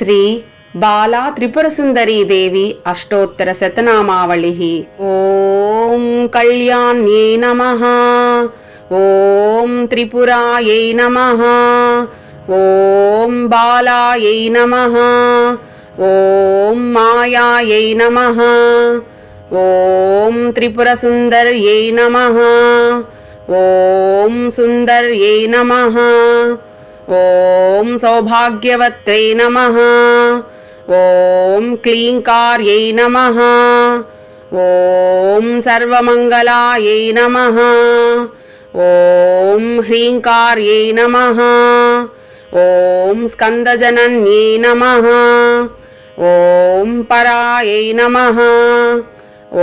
శ్రీ బాలా త్రిపురసుందరీదేవి అష్టోత్తర శతనామావళి ఓం కళ్యాణ్యే నమ ఓం త్రిపురాయై నమ ఓం బాలాయై నమ ఓం మాయాయై నమ ఓం త్రిపురసుందర్యై నమ ఓం సుందర్యై నమ ॐ सौभाग्यवत्यै नमः। ॐ क्लीङ्कार्यै नमः। ॐ सर्वमङ्गलायै नमः। ॐ ह्रीङ्कार्यै नमः। ॐ स्कन्दजनन्यै नमः। ॐ परायै नमः।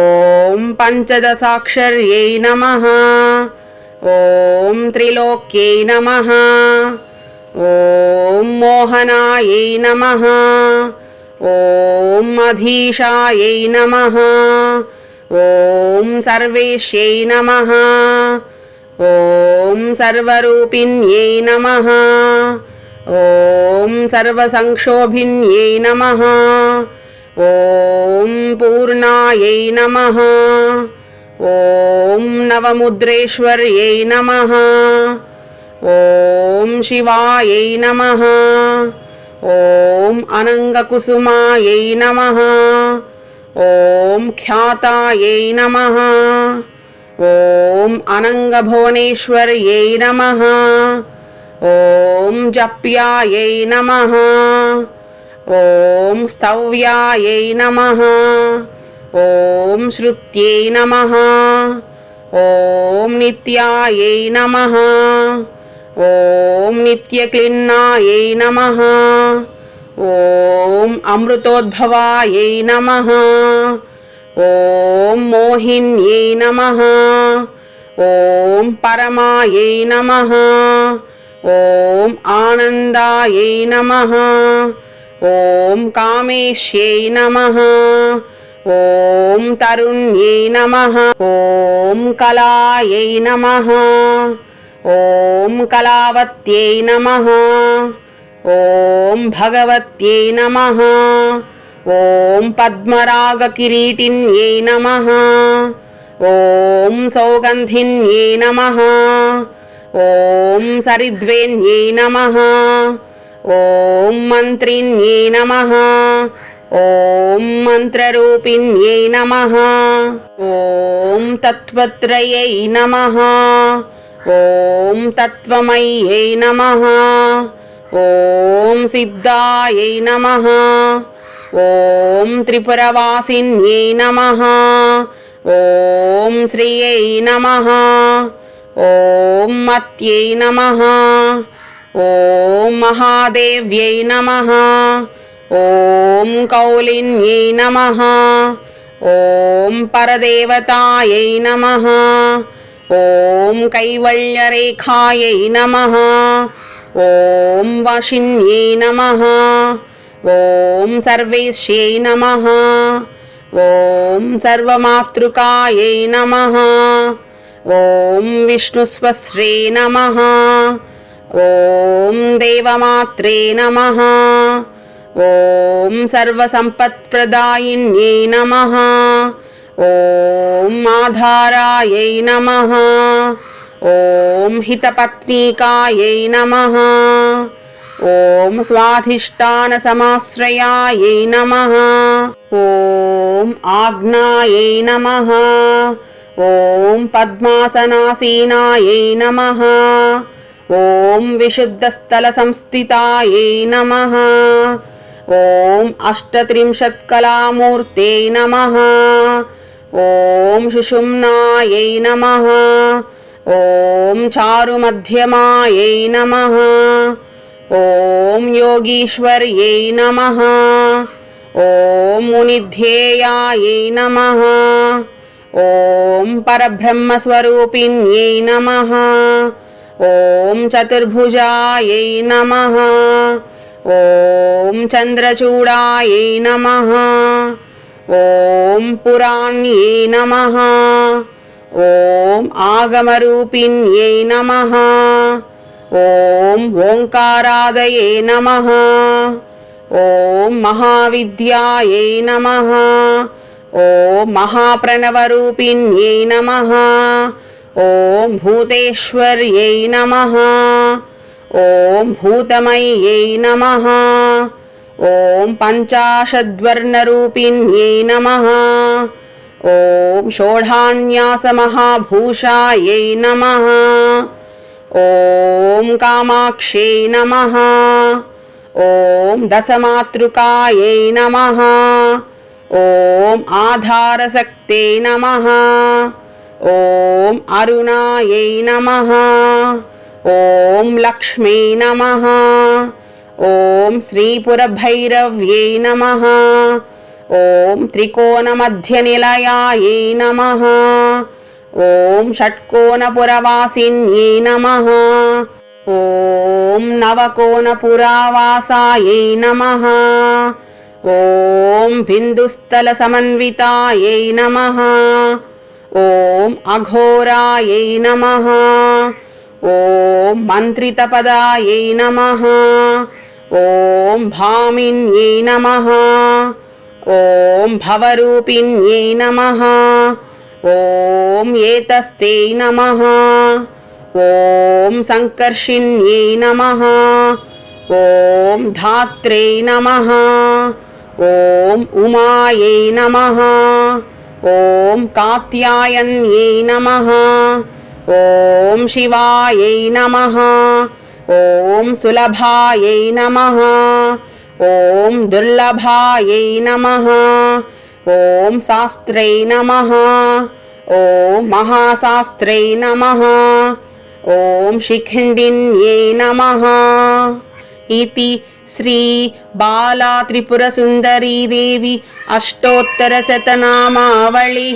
ॐ पञ्चदशाक्षर्यै नमः। ॐ त्रिलोक्यै नमः। ॐ मोहनायै नमः। ॐ अधीशायै नमः। ॐ सर्वेश्यै नमः। ॐ सर्वरूपिण्यै नमः। ॐ सर्वसंक्षोभिन्यै नमः। ॐ पूर्णायै नमः। ॐ नवमुद्रेश्वर्यै नमः। ॐ शिवायै नमः। ॐ अनङ्गकुसुमायै नमः। ॐ ख्यातायै नमः। ॐ अनङ्गभुवनेश्वर्यै नमः। ॐ जप्यायै नमः। ॐ स्तव्यायै नमः। ॐ श्रुत्यै नमः। ॐ नित्यायै नमः। ॐ नित्यक्लिन्नायै नमः। ॐ अमृतोद्भवायै नमः। ॐ मोहिन्यै नमः। ॐ परमायै नमः। ॐ आनन्दायै नमः। ॐ कामेश्यै नमः। ॐ तरुण्यै नमः। ॐ कलायै नमः। ఓం కళావత్యై నమ. ఓం భగవత్యై నమ. ఓం పద్మరాగ కిరీటిన్యై నమ. ఓం సౌగంధిన్యై నమ. ఓం సరిద్వేన్యై నమ. ఓం మంత్రిన్యై నమ. ఓం మంత్రరూపిణ్యై నమ. ఓం తత్వత్రయై నమ. ఓం తత్వమయ్యై నమ. ఓం సిద్ధాయై నమ. ఓం త్రిపురవాసిన్యై నమ. ఓం శ్రీయై నమ. ఓం మత్యై నమ. ఓం మహాదేవ్యై నమ. ఓం కౌలిన్యై నమ. ఓం పరదేవతాయై నమ. ॐ कैवल्यरेखायै नमः ॐ वशिन्यै नमः ॐ सर्वेश्यै नमः ॐ सर्वमातृकायै नमः ॐ विष्णुस्वस्रे नमः ॐ देवमात्रे नमः ॐ सर्वसम्पत्प्रदायिन्यै नमः ॐ आधारायै नमः। ॐ हितपत्नीकायै नमः। ॐ स्वाधिष्ठानसमाश्रयायै नमः। ॐ आज्ञायै नमः। ॐ पद्मासनासीनायै नमः। ॐ विशुद्धस्थलसंस्थितायै नमः। ॐ अष्टत्रिंशत्कलामूर्ते नमः। ॐ शिशुम्नायै नमः। ॐ चारुमध्यमायै नमः। ॐ योगीश्वर्यै नमः। ॐ मुनिध्येयायै नमः। ॐ परब्रह्मस्वरूपिण्यै नमः। ॐ चतुर्भुजायै नमः। ॐ चन्द्रचूडायै नमः। ॐ पुराण्यै नमः ॐ आगमरूपिण्यै नमः ॐ ओङ्कारादये नमः ॐ महाविद्यायै नमः ॐ महाप्रणवरूपिण्यै नमः ॐ भूतेश्वर्यै नमः ॐ भूतमय्यै नमः ॐ पञ्चाशद्वर्णरूपिण्यै नमः। ॐ षोढान्यासमहाभूषायै नमः। ॐ कामाक्ष्यै नमः। ॐ दशमातृकायै नमः। ॐ आधारशक्ते नमः। ॐ अरुणायै नमः। ॐ लक्ष्मी नमः। ఓం శ్రీపురభైరవ్యై నమ. ఓం త్రికోణమధ్యనిలయాయై నమ. ఓం షట్కోణపురవాసిన్యై నమ. ఓం నవకోణపురావాసాయై నమ. ఓం బిందుస్థలసమన్వితాయై నమ. ఓం అఘోరాయై నమ. ఓం మంత్రితపదాయై నమ. ॐ भामिन्यै नमः ॐ भवरूपिण्यै नमः ॐ एतस्ते नमः ॐ सङ्कर्षिण्यै नमः ॐ धात्रे नमः ॐ उमायै नमः ॐ कात्यायन्यै नमः ॐ शिवायै नमः ఓం సులభాయై నమ. ఓం దుర్లభాయై నమ. ఓం శాస్త్రై నమ. ఓం మహాశాస్త్రై నమ. ఓం శిఖండిన్యై నమ. ఇది శ్రీ బాలా త్రిపుర సుందరీ దేవి అష్టోత్తర శతనామావళి.